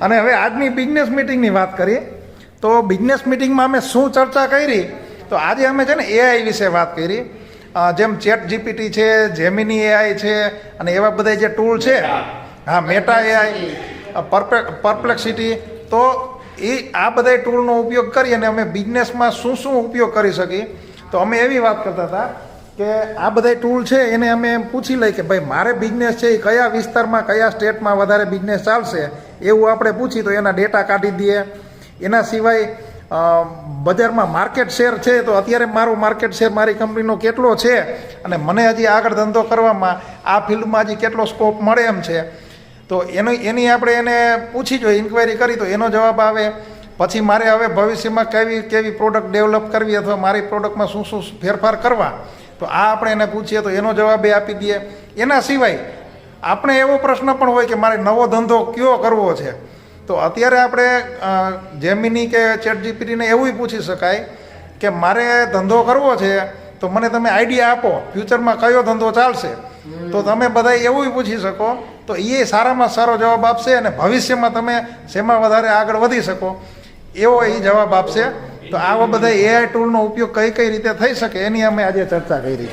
અને હવે આજની બિઝનેસ મિટિંગની વાત કરીએ તો બિઝનેસ મિટિંગમાં અમે શું ચર્ચા કરી? તો આજે અમે છે ને એઆઈ વિશે વાત કરી. જેમ ચેટ જીપીટી છે જેમિની એઆઈ છે અને એવા બધા જે ટૂલ છે. હા મેટા એઆઈ પરપ્લેક્સિટી તો એ આ બધા ટૂલનો ઉપયોગ કરી અને અમે બિઝનેસમાં શું શું ઉપયોગ કરી શકીએ? તો અમે એવી વાત કરતા હતા. કે આ બધા ટૂલ છે, એને અમે એમ પૂછી લઈએ કે ભાઈ, મારે બિઝનેસ છે, એ કયા વિસ્તારમાં, કયા સ્ટેટમાં વધારે બિઝનેસ ચાલશે, એવું આપણે પૂછી તો એના ડેટા કાઢી દઈએ. એના સિવાય બજારમાં માર્કેટ શેર છે, તો અત્યારે મારું માર્કેટ શેર મારી કંપનીનો કેટલો છે, અને મને હજી આગળ ધંધો કરવામાં આ ફિલ્ડમાં હજી કેટલો સ્કોપ મળે એમ છે. તો એનો, એની આપણે એને પૂછી જોઈએ ઇન્ક્વાયરી કરી તો એનો જવાબ આવે. પછી મારે હવે ભવિષ્યમાં કેવી કેવી પ્રોડક્ટ ડેવલપ કરવી, અથવા મારી પ્રોડક્ટમાં શું શું ફેરફાર કરવા. તો આ આપણે એને પૂછીએ તો એનો જવાબ એ આપી દઈએ. એના સિવાય આપણે એવો પ્રશ્ન પણ હોય કે મારે નવો ધંધો કયો કરવો છે? તો અત્યારે આપણે જેમિની કે ચેટ જીપીટીને એવું પૂછી શકાય કે મારે ધંધો કરવો છે તો મને તમે આઈડિયા આપો ફ્યુચરમાં કયો ધંધો ચાલશે? તો તમે બધા એવું પૂછી શકો, તો એ સારામાં સારો જવાબ આપશે અને ભવિષ્યમાં તમે શેમાં વધારે આગળ વધી શકો? એવો એ જવાબ આપશે. તો આવા બધા એઆઈ ટૂલનો ઉપયોગ કઈ કઈ રીતે થઈ શકે, એની અમે આજે ચર્ચા કરી.